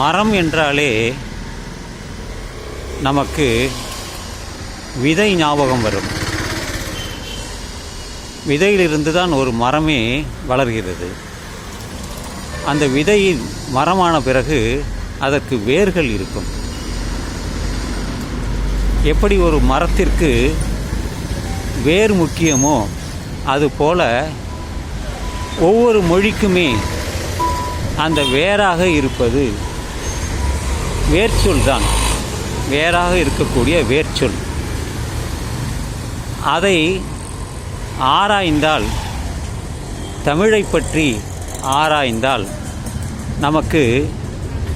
மரம் என்றாலே நமக்கு விதை ஞாபகம் வரும். விதையிலிருந்து தான் ஒரு மரமே வளர்கிறது. அந்த விதையின் மரமான பிறகு அதற்கு வேர்கள் இருக்கும். எப்படி ஒரு மரத்திற்கு வேர் முக்கியமோ அதுபோல ஒவ்வொரு மொழிக்குமே அந்த வேராக இருப்பது வேர்ச்சொல் தான். வேறாக இருக்கக்கூடிய வேர்ச்சொல். அதை ஆராய்ந்தால் தமிழை பற்றி ஆராய்ந்தால் நமக்கு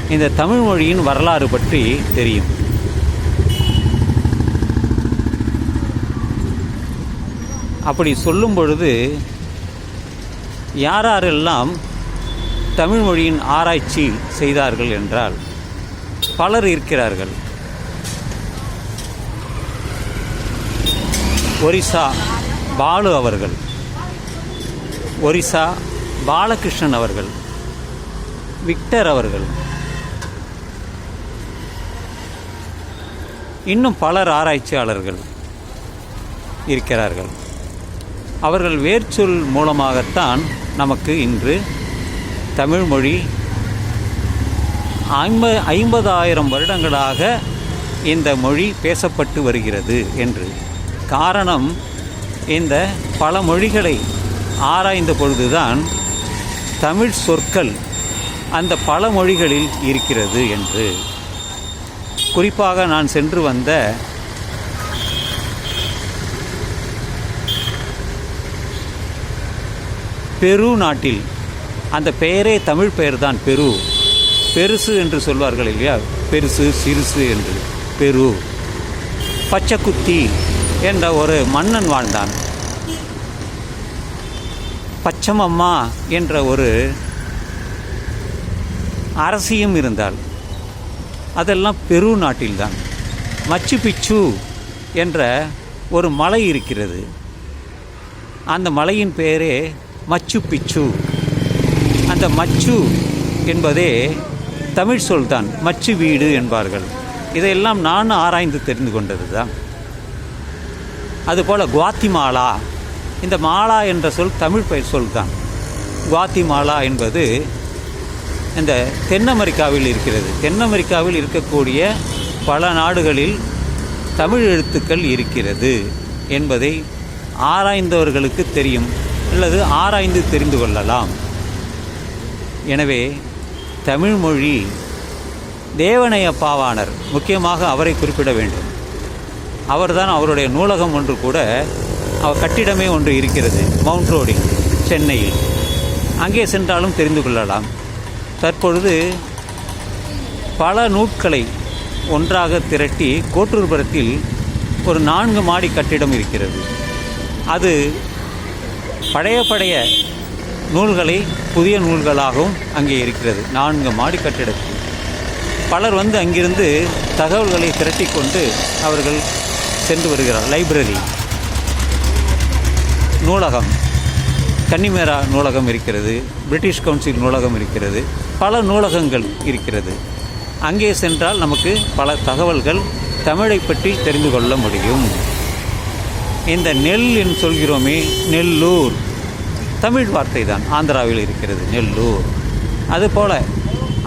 இந்த தமிழ் மொழியின் வரலாறு பற்றி தெரியும். அப்படி சொல்லும் பொழுது யாரெல்லாம் தமிழ் மொழியின் ஆராய்ச்சி செய்தார்கள் என்றால் பலர் இருக்கிறார்கள். ஒரிசா பாலு அவர்கள். ஒரிசா பாலகிருஷ்ணன் அவர்கள். விக்டர் அவர்கள். இன்னும் பலர் ஆராய்ச்சியாளர்கள் இருக்கிறார்கள். அவர்கள் வேர்ச்சொல் மூலமாகத்தான் நமக்கு இன்று தமிழ்மொழி ஐம்ப ஐம்பதாயிரம் வருடங்களாக இந்த மொழி பேசப்பட்டு வருகிறது என்று. காரணம் இந்த பல மொழிகளை ஆராய்ந்த பொழுதுதான் தமிழ் சொற்கள் அந்த பல மொழிகளில் இருக்கிறது என்று. குறிப்பாக நான் சென்று வந்த பெரு நாட்டில் அந்த பெயரே தமிழ் பெயர்தான் பெரு. பெருசு என்று சொல்வார்கள் இல்லையா? பெருசு சிறுசு என்று. பெரு. பச்சைக்குத்தி என்ற ஒரு மன்னன் வாழ்ந்தான். பச்சமம்மா என்ற ஒரு அரசியும் இருந்தாள். அதெல்லாம் பெரு நாட்டில்தான். மச்சு பிச்சு என்ற ஒரு மலை இருக்கிறது. அந்த மலையின் பெயரே மச்சு பிச்சு. அந்த மச்சு என்பதே தமிழ் சொல்தான் மச்சு வீடு என்பார்கள். இதையெல்லாம் நான் ஆராய்ந்து தெரிந்து கொண்டது தான் அதுபோல் குவாத்திமாலா இந்த மாலா என்ற சொல் தமிழ் பெயர் சொல் தான். குவாத்திமாலா என்பது இந்த தென் அமெரிக்காவில் இருக்கிறது. தென் அமெரிக்காவில் இருக்கக்கூடிய பல நாடுகளில் தமிழ் எழுத்துக்கள் இருக்கிறது என்பதை ஆராய்ந்தவர்களுக்கு தெரியும். அல்லது ஆராய்ந்து தெரிந்து கொள்ளலாம். எனவே தமிழ்மொழி தேவனைய பாவாணர் முக்கியமாக அவரை குறிப்பிட வேண்டும். அவர்தான் அவருடைய நூலகம் ஒன்று கூட அவர் கட்டிடமே ஒன்று இருக்கிறது மவுண்ட் ரோடில் சென்னையில். அங்கே சென்றாலும் தெரிந்து கொள்ளலாம். தற்பொழுது பல நூட்களை ஒன்றாக திரட்டி கோட்டூர்புரத்தில் ஒரு நான்கு மாடி கட்டிடம் இருக்கிறது. அது பழைய பழைய நூல்களை புதிய நூல்களாகவும் அங்கே இருக்கிறது. நான்கு மாடி கட்டிடத்தில். பலர் வந்து அங்கிருந்து தகவல்களை திரட்டி கொண்டு அவர்கள் சென்று வருகிறார். லைப்ரரி. நூலகம். கன்னிமேரா நூலகம் இருக்கிறது. பிரிட்டிஷ் கவுன்சில் நூலகம் இருக்கிறது. பல நூலகங்கள் இருக்கிறது. அங்கே சென்றால் நமக்கு பல தகவல்கள் தமிழை பற்றி தெரிந்து கொள்ள முடியும். இந்த நெல் என்று சொல்கிறோமே நெல்லூர். தமிழ் வார்த்தை தான் ஆந்திராவில் இருக்கிறது நெல்லூர். அதுபோல்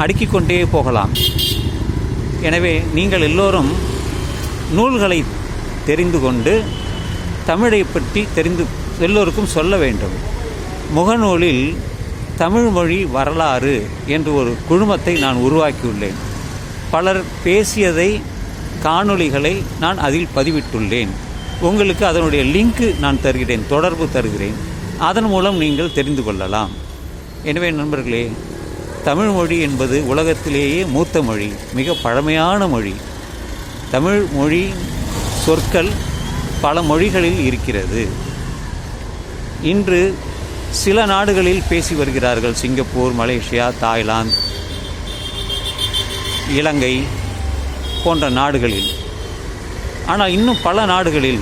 அடுக்கி கொண்டே போகலாம். எனவே நீங்கள் எல்லோரும் நூல்களை தெரிந்து கொண்டு தமிழை பற்றி தெரிந்து எல்லோருக்கும் சொல்ல வேண்டும். முகநூலில் தமிழ் மொழி வரலாறு என்று ஒரு குழுமத்தை நான் உருவாக்கியுள்ளேன். பலர் பேசியதை காணொளிகளை நான் அதில் பதிவிட்டுள்ளேன். உங்களுக்கு அதனுடைய லிங்க்கு நான் தருகிறேன் தொடர்பு தருகிறேன். அதன் மூலம் நீங்கள் தெரிந்து கொள்ளலாம். எனவே நண்பர்களே தமிழ் மொழி என்பது உலகத்திலேயே மூத்த மொழி மிக பழமையான மொழி. தமிழ் மொழி சொற்கள் பல மொழிகளில் இருக்கிறது. இன்று சில நாடுகளில் பேசி வருகிறார்கள். சிங்கப்பூர் மலேசியா தாய்லாந்து இலங்கை போன்ற நாடுகளில். ஆனால் இன்னும் பல நாடுகளில்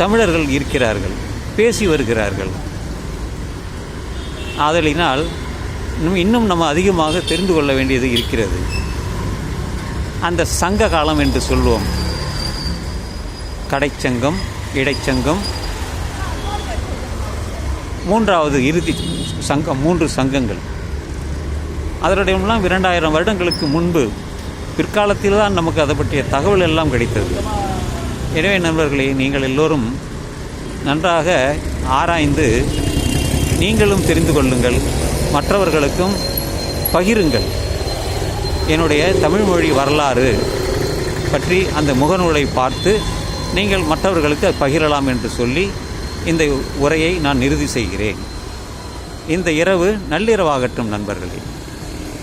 தமிழர்கள் இருக்கிறார்கள் பேசி வருகிறார்கள். ஆதலினால் இன்னும் நம்ம அதிகமாக தெரிந்து கொள்ள வேண்டியது இருக்கிறது. அந்த சங்க காலம் என்று சொல்வோம். கடைச்சங்கம் இடைச்சங்கம். மூன்றாவது இறுதி சங்கம் மூன்று சங்கங்கள். அதனுடையெல்லாம் இரண்டாயிரம் வருடங்களுக்கு முன்பு பிற்காலத்தில் தான் நமக்கு அதை பற்றிய தகவல் எல்லாம் கிடைத்தது. எனவே நண்பர்களே நீங்கள் எல்லோரும் நன்றாக ஆராய்ந்து நீங்களும் தெரிந்து கொள்ளுங்கள் மற்றவர்களுக்கும் பகிருங்கள். என்னுடைய தமிழ்மொழி வரலாறு பற்றி அந்த முகநூலை பார்த்து நீங்கள் மற்றவர்களுக்கு பகிரலாம் என்று சொல்லி இந்த உரையை நான் இறுதி செய்கிறேன். இந்த இரவு நள்ளிரவாகட்டும் நண்பர்களே.